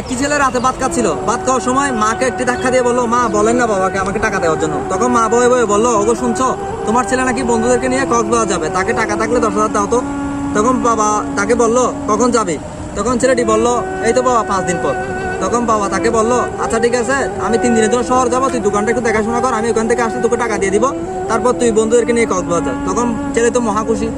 একটি ছেলে রাতে ভাত খাচ্ছিল। ভাত খাওয়ার সময় মাকে একটি ধাক্কা দিয়ে বলল, মা, বলেন না বাবাকে আমাকে টাকা দেওয়ার জন্য। তখন মা বয়ে বয়ে বলল, ওগো, শুনছো? তোমার ছেলে নাকি বন্ধুদেরকে নিয়ে কক্সবাজার যাবে। তাকে টাকা থাকলে দশ হাজার দাও তো। তখন বাবা তাকে বলল, কখন যাবে? তখন ছেলেটি বলল, এই তো বাবা, পাঁচ দিন পর। তখন বাবা তাকে বলল আচ্ছা ঠিক আছে, আমি তিন দিনের জন্য শহর যাব। তুই দোকানটা একটু দেখাশোনা কর, আমি ওখান থেকে আসলে তোকে টাকা দিয়ে দিব। তারপর তুই বন্ধুদেরকে নিয়ে কক্সবাজার। তখন ছেলে তো মহা খুশি।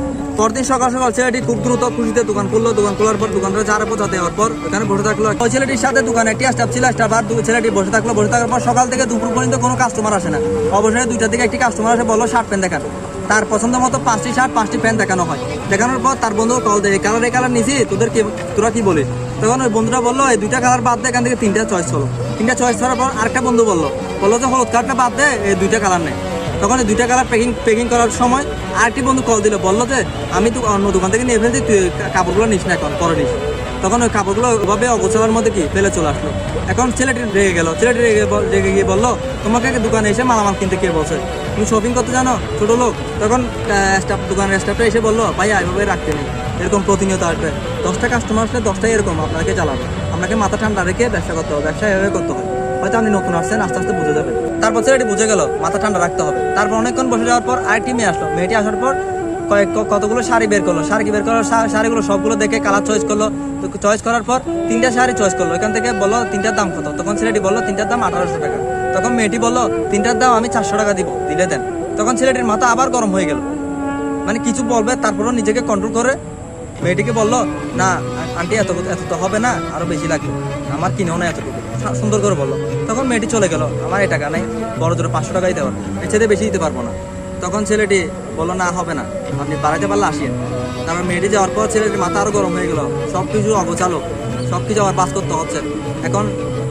পরদিন সকাল সকাল ছেলেটি খুব দ্রুত খুশিতে দোকান খুললো, দোকান খোলার পর দোকানটা চারে পৌঁছা দেওয়ার পর ওখানে বসে থাকল। ওই ছেলেটির সাথে দোকানে একটি স্টাফ ছিল স্টাফ আর ছেলেটি বসে থাকল, বসে থাকার পর সকাল থেকে দুপুর পর্যন্ত কোনো কাস্টমার আসে না। অবশ্যই দুইটার দিকে একটি কাস্টমার আসে বলল শার্ট প্যান্ট দেখান। তার পছন্দ মতো পাঁচটি শার্ট পাঁচটি প্যান্ট দেখানো হয়। দেখানোর পর তার বন্ধু কল দেয় কালার এই কালার নিছি, তোদের কি তোরা কি বলিস? তখন ওই বন্ধুরা বলল, এই দুইটা কালার বাদ দে, এখান থেকে তিনটা চয়েস হলো। তিনটা চয়েস করার পর আরেকটা বন্ধু বলল বলল যে, হলুদ কালারটা বাদ দে, এই দুইটা কালার নেই তখন দুইটা কালার প্যাকিং প্যাকিং করার সময় আরেকটি বন্ধু কল দিল, বলল যে, আমি তো অন্য দোকান থেকে নিয়ে ফেলছি, তুই কাপড়গুলো নিস না এখন, পরে নিস। তখন ওই কাপড়গুলো ওভাবে অগোছালোর মধ্যে কি ফেলে চলে আসলো। এখন ছেলেটি রেগে গেল, ছেলেটি রেগে রেগে গিয়ে বলল, তোমাকে দোকানে এসে মালামাল কিনতে কে বলছে? তুমি শপিং করতে জানো? ছোটো লোক। তখন স্টাফ দোকানের স্টাফটা এসে বলল ভাই এভাবে রাখতে নেই। এরকম প্রতিনিয়ত আসবে। দশটা কাস্টমার আসলে দশটাই এরকম, আপনাকে চালাবে। আপনাকে মাথা ঠান্ডা রেখে ব্যবসা করতে হবে, ব্যবসা এভাবে করতে হবে। হয়তো আপনি নতুন আসছেন, আস্তে আস্তে বুঝে যাবেন। তারপর ছেলেটি বুঝে গেল, মাথা ঠান্ডা রাখতে হবে। তারপর অনেকক্ষণ বসে যাওয়ার পর আরেকটি মেয়ে আসলো। মেয়েটি আসার পর কয়েক কতগুলো শাড়ি বের করল? শাড়ি বের করার শাড়িগুলো সবগুলো দেখে কালার চয়েস করল। চয়েস করার পর তিনটা শাড়ি চয়েস করল। এখান থেকে বলল, তিনটার দাম কত? তখন ছেলেটি বলল, তিনটার দাম আঠারোশো টাকা। তখন মেয়েটি বলল, তিনটার দাম আমি চারশো টাকা দিব, দিলে দেন। তখন ছেলেটির মাথা আবার গরম হয়ে গেল। মানে কিছু বলবে, তারপরও নিজেকে কন্ট্রোল করে মেয়েটিকে বলল, না আন্টি, এত এত তো হবে না, আরও বেশি লাগবে। আমার কিনেও না এতটুকু। সুন্দর করে বলল। তখন মেয়েটি চলে গেল। আমার এই টাকা নেই। বড় জোরে পাঁচশো টাকাই দেওয়ার। এর চেয়ে বেশি দিতে পারব না। তখন ছেলেটি বলল, না, হবে না। আপনি বাড়াইতে পারলে আসিয়েন। তারপর মেয়েটি যাওয়ার পর ছেলেটির মাথা আরও গরম হয়ে গেল। সব কিছু অগোছালো। সব কিছু আবার পাস করতে হচ্ছে। এখন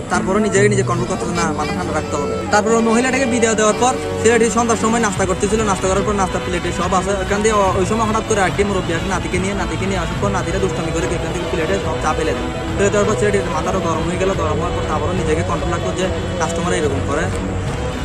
তারপরে নিজেকে নিজে কন্ট্রোল করতে না, মাথা ঠান্ডা রাখতে হবে। তারপর মহিলাটাকে বিদায় দেওয়ার পর ছেলেটি সন্ধ্যার সময় নাস্তা করতেছিল। নাস্তা করার পর নাস্তা প্লেটে সব আছে। ওখান দিয়ে ওই সময় হঠাৎ করে একটি মুরব্বী আসে, নাতিকে নিয়ে নাতিকে নিয়ে আসার পর নাতিটা দুষ্টামি করে এখান থেকে প্লেটে সব চা পেলে দেয়। ফেলে দেওয়ার পর ছেলেটির মাথাটা গরম হয়ে গেল, গরম হওয়ার পর তারপরও নিজেকে কন্ট্রোল রাখতো যে কাস্টমার এরকম করে।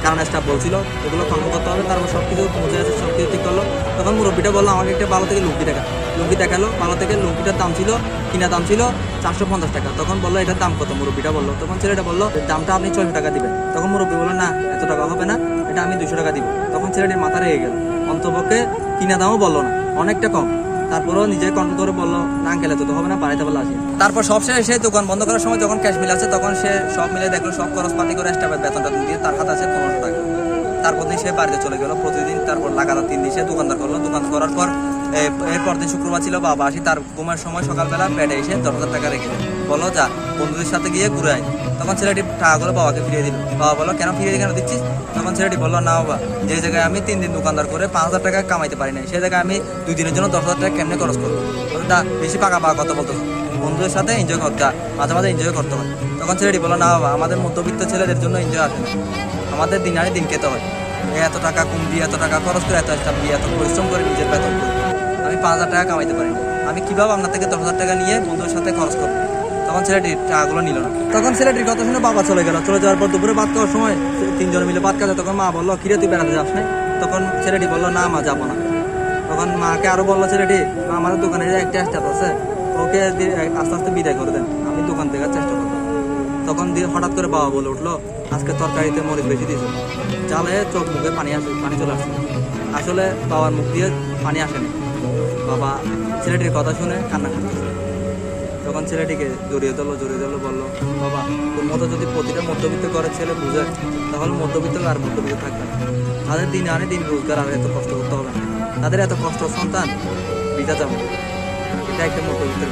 কারণ স্টাফ বলছিল, এগুলো কন্ট্রোল করতে হবে, তারপর সব কিছু পৌঁছে আছে সব কিছু ঠিক করল। তখন মুরব্বীটা বলল, আমাকে একটা ভালো থেকে লুঙ্গি দেখা লুঙ্গি দেখাল ভালো থেকে লুঙ্গিটার দাম ছিল কিনা দাম ছিল চারশো পঞ্চাশ টাকা। তখন বলল, এটার দাম কত? মুরব্বীটা বলল, তখন ছেলেটা বলল দামটা আপনি ছয়শো টাকা দিবেন। তখন মুরব্বী বলল, না, এত টাকা হবে না, এটা আমি দুশো টাকা দিব। তখন ছেলেটির মাথা রেগে গেল। অন্তপক্ষে কিনা দামও বলল না, অনেকটা কম। তারপরেও নিজে কন্ট্রোল করে বলল, না, গেলে তো হবে না, বাড়িতে বলে আসে। তারপর সবশেষে সে দোকান বন্ধ করার সময় যখন ক্যাশ মিল আছে তখন সে সব মিলে দেখল, সব খরচ পাতি করে স্টাফের বেতনটা দিয়ে তার হাতে আছে পনেরোশো টাকা। তারপর দিন সে বাড়িতে চলে গেল, প্রতিদিন তারপর লাগাতার তিন দিন সে দোকানদার করল। দোকান করার পর এরপর দিন শুক্রবার ছিল বাবা আসি তার ঘুমের সময় সকালবেলা পেটে এসে দশ হাজার টাকা রেখে বলো যা বন্ধুদের সাথে গিয়ে ঘুরে আয়। তখন ছেলেটি টাকাগুলো বাবাকে ফিরিয়ে দিল। বাবা বলো কেন ফিরিয়ে কেন দিচ্ছিস? তখন ছেলেটি বলল না বাবা যে জায়গায় আমি তিন দিন দোকানদার করে পাঁচ হাজার টাকা কামাইতে পারি না সেই জায়গায় আমি দুই দিনের জন্য দশ হাজার টাকা কেমনে খরচ করব? বলে, না বেশি পাকা পাকা কথা বলতো বন্ধুদের সাথে এনজয় করতে হয়। মাঝে মাঝে এনজয় করতে হয়। তখন ছেলেটি বলল না বাবা আমাদের মধ্যবিত্ত ছেলেদের জন্য এনজয় আসে না। আমাদের দিন আনে দিন খেতে হয়। এত টাকা কম দিয়ে এত টাকা খরচ করে এত স্টাফ এত পরিশ্রম করে নিজের বেতন করি। আমি পাঁচ হাজার টাকা কামাইতে পারি আমি কীভাবে আপনার থেকে দশ হাজার টাকা নিয়ে বন্ধুর সাথে খরচ করব? তখন ছেলেটি টাকাগুলো নিল না। তখন ছেলেটির কথা শুনে বাবা চলে গেল। চলে যাওয়ার পর দুপুরে ভাত খাওয়ার সময় তিনজন মিলে ভাত খাচ্ছে। তখন মা বলল, কিরে, তুই বেড়াতে যাস না? তখন ছেলেটি বলল, না মা, যাব না। তখন মাকে আরও বলল, ছেলেটি, আমাদের দোকানে যে একটা স্টাফ আছে, ওকে আস্তে আস্তে বিদায় করে দেন। আমি দোকান দেখার চেষ্টা করব। তখন দিয়ে হঠাৎ করে বাবা বলে উঠল, আজকে তরকারিতে মরিচ বেশি দিয়েছে। চালে চোখ মুখে পানি আসে পানি চলে আসছে। আসলে বাবার মুখ দিয়ে পানি আসেনি। বাবা ছেলেটির কথা শুনে কান্না কান্না তখন ছেলেটিকে জড়িয়ে ধরলো জড়িয়ে ধরলো, বলল, বাবা, তোর মতো যদি প্রতিটা মধ্যবিত্ত করে ছেলে বুঝে, তাহলে মধ্যবিত্ত আর মধ্যবিত্ত থাকবে তাদের দিন আনে দিন রোজগার, আর এত কষ্ট করতে হবে না। তাদের এত কষ্ট, সন্তান বিদা যাবে এটা একটা মধ্যবিত্তের